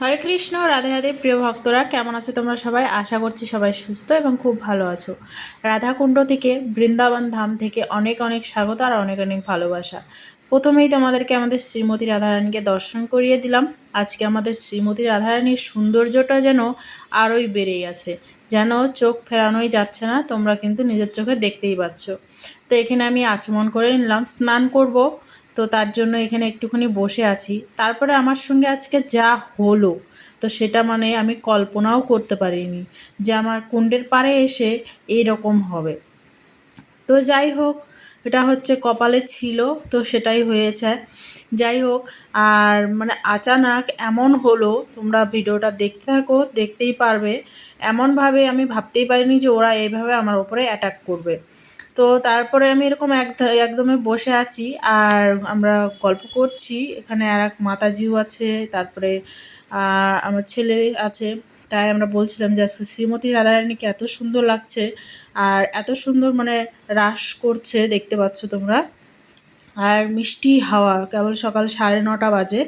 হরে কৃষ্ণ, রাধে রাধে। প্রিয় ভক্তরা, কেমন আছো তোমরা সবাই? আশা করছি সবাই সুস্থ এবং খুব ভালো আছো। রাধাকুণ্ড থেকে বৃন্দাবন ধাম থেকে অনেক অনেক স্বাগত আর অনেক অনেক ভালোবাসা। প্রথমেই তোমাদেরকে আমাদের শ্রীমতী রাধারানীকে দর্শন করিয়ে দিলাম। আজকে আমাদের শ্রীমতী রাধারানীর সৌন্দর্যটা যেন আরোই বেড়ে গেছে যেন চোখ ফেরানোই যাচ্ছে না, তোমরা কিন্তু নিজের চোখে দেখতেই পাচ্ছ। তো এখানে আমি আচমন করে নিলাম, স্নান করব। তো তার জন্য এখানে একটুখানি বসে আছি। তারপরে আমার সঙ্গে আজকে যা হলো, তো সেটা মানে আমি কল্পনাও করতে পারিনি যে আমার কুণ্ডের পাড়ে এসে এই রকম হবে। তো যাই হোক, এটা হচ্ছে কপালে ছিল, তো সেটাই হয়েছে। যাই হোক, আর মানে আচানক এমন হলো, তোমরা ভিডিওটা দেখতে থাকো, দেখতেই পারবে। এমনভাবে আমি ভাবতেই পারিনি যে ওরা এইভাবে আমার ওপরে অ্যাটাক করবে। তো তারপরে আমি এরকম এক একদমে বসে আছি আর আমরা গল্প করছি। এখানে আর এক মাতাজিও আছে, তারপরে আমার ছেলে আছে। তাই আমরা বলছিলাম যে আজকে শ্রীমতী রাধারানীকে এত সুন্দর লাগছে আর এত সুন্দর মানে রাস করছে, দেখতে পাচ্ছ তোমরা। আর মিষ্টি হাওয়া, কেবল সকাল সাড়ে নটা বাজে।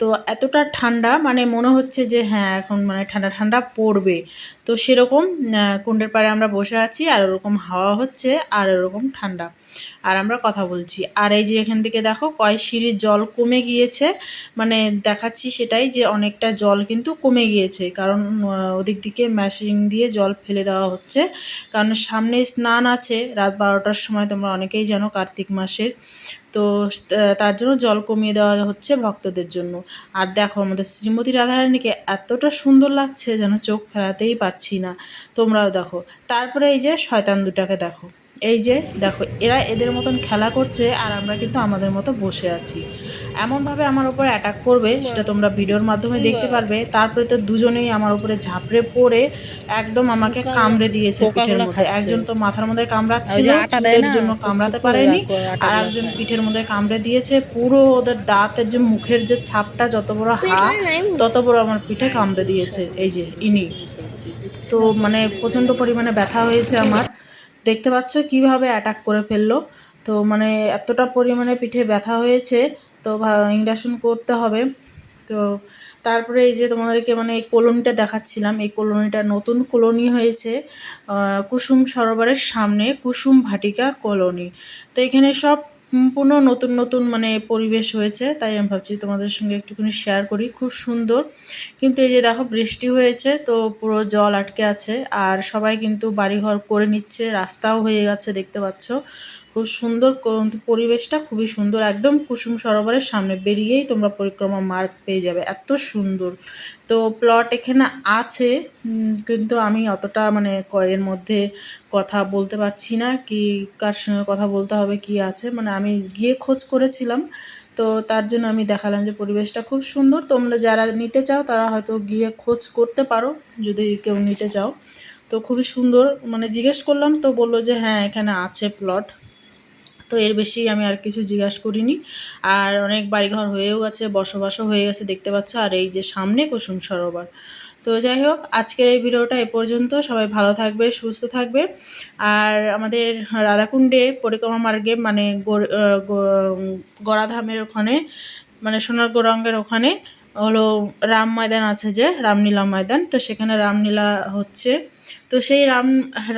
তো এতটা ঠান্ডা মানে মনে হচ্ছে যে হ্যাঁ এখন মানে ঠান্ডা ঠান্ডা পড়বে। তো সেরকম কুণ্ডের পাড়ে আমরা বসে আছি, আর ওরকম হাওয়া হচ্ছে, আর ওরকম ঠান্ডা। আর আমরা কথা বলছি। আর এই যে এখান থেকে দেখো, কয় সিঁড়ির জল কমে গিয়েছে। মানে দেখাচ্ছি সেটাই যে, অনেকটা জল কিন্তু কমে গিয়েছে। কারণ ওদিক দিকে মেশিন দিয়ে জল ফেলে দেওয়া হচ্ছে। কারণ সামনে স্নান আছে, রাত বারোটার সময় তোমরা অনেকেই জানো কার্তিক মাসের। তো তার জন্য জল কমিয়ে দেওয়া হচ্ছে ভক্তদের জন্য। আর দেখো, আমাদের শ্রীমতী রাধারানীকে এতটা সুন্দর লাগছে যেন চোখ ফেরাতেই পারছি না। তোমরাও দেখো। তারপরে এই যে শয়তান দুটাকে দেখো। এই যে দেখো এরা এদের মতন খেলা করছে আর আমরা কিন্তু আমাদের মতো বসে আছি। এমনভাবে আমার উপরে অ্যাটাক করবে সেটা তোমরা ভিডিওর মাধ্যমে দেখতে পারবে। তারপরে তো দুজনেই আমার উপরে ঝাঁপড়ে পড়ে একদম আমাকে কামড়ে দিয়েছে পিঠের মধ্যে। একজন তো মাথার মধ্যে কামড়াচ্ছিল চুলের জন্য কামড়াতে পারেনি। আর একজন পিঠের মধ্যে কামড়ে দিয়েছে পুরো ওদের দাঁতের যে মুখের যে ছাপটা যত বড় হা তত বড় আমার পিঠে কামড়ে দিয়েছে। এই যে ইনি। তো মানে প্রচণ্ড পরিমাণে ব্যথা হয়েছে আমার। দেখতে পাচ্ছ কীভাবে অ্যাটাক করে ফেলল। তো মানে এতটা পরিমাণে পিঠে ব্যথা হয়েছে, তো ইন্ডাকশন করতে হবে। তো তারপরে এই যে তোমাদেরকে মানে এই কলোনিটা দেখাচ্ছিলাম, এই কলোনিটা নতুন কলোনি হয়েছে কুসুম সরোবরের সামনে কুসুম ভাটিকা কলোনি। তো এখানে সব সম্পূর্ণ নতুন নতুন মানে পরিবেশ হয়েছে, তাই আমি ভাবছি তোমাদের সঙ্গে একটুখানি শেয়ার করি, খুব সুন্দর। কিন্তু এই যে দেখো, বৃষ্টি হয়েছে, তো পুরো জল আটকে আছে, আর সবাই কিন্তু বাড়িঘর করে নিচ্ছে, রাস্তাও হয়ে গেছে দেখতে পাচ্ছ। খুব সুন্দর পরিবেশটা খুবই সুন্দর। একদম কুসুম সরোবরের সামনে বেরিয়েই তোমরা পরিক্রমা মার্গ পেয়ে যাবে। এত সুন্দর। তো প্লট এখানে আছে কিন্তু আমি অতটা মানে কয়ের মধ্যে কথা বলতে পারছি না, কি কার সঙ্গে কথা বলতে হবে, কি আছে। মানে আমি গিয়ে খোঁজ করেছিলাম, তো তার জন্য আমি দেখালাম যে পরিবেশটা খুব সুন্দর। তোমরা যারা নিতে চাও, তারা হয়তো গিয়ে খোঁজ করতে পারো, যদি কেউ নিতে চাও। তো খুবই সুন্দর। মানে জিজ্ঞেস করলাম, তো বলল যে হ্যাঁ এখানে আছে প্লট। তো এর বেশি আমি আর কিছু জিজ্ঞাসা করিনি। আর অনেক বাড়িঘর হয়েও গেছে, বসবাসও হয়ে গেছে, দেখতে পাচ্ছ। আর এই যে সামনে কুসুম সরোবর। তো যাই হোক, আজকের এই ভিডিওটা এ পর্যন্ত। সবাই ভালো থাকবে, সুস্থ থাকবে। আর আমাদের রাধাকুণ্ডে পরিক্রমা মার্গে মানে গড়াধামের ওখানে মানে সোনার গোরঙ্গের ওখানে হলো রাম ময়দান আছে যে, রামলীলা ময়দান। তো সেখানে রামলীলা হচ্ছে। তো সেই রাম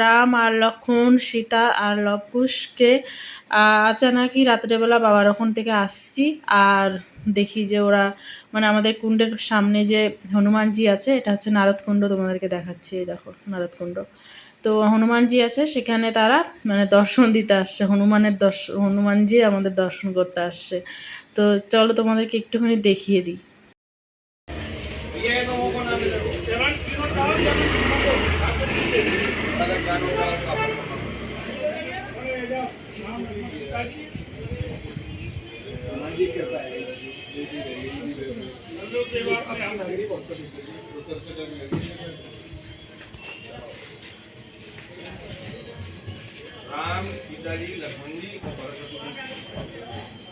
রাম আর লক্ষণ, সীতা আর লবকুশকে আচানাকি রাত্রেবেলা বাবার ওখান থেকে আসছি। আর দেখি যে ওরা মানে আমাদের কুণ্ডের সামনে যে হনুমানজি আছে, এটা হচ্ছে নারদকুণ্ড তোমাদেরকে দেখাচ্ছি, এই দেখো নারদকুণ্ড। তো হনুমানজি আছে, সেখানে তারা মানে দর্শন দিতে আসছে, হনুমানের দর্শন হনুমানজি আমাদের দর্শন করতে আসছে। তো চলো তোমাদেরকে একটুখানি দেখিয়ে দিই। राम सीता जी लक्ष्मण जी। और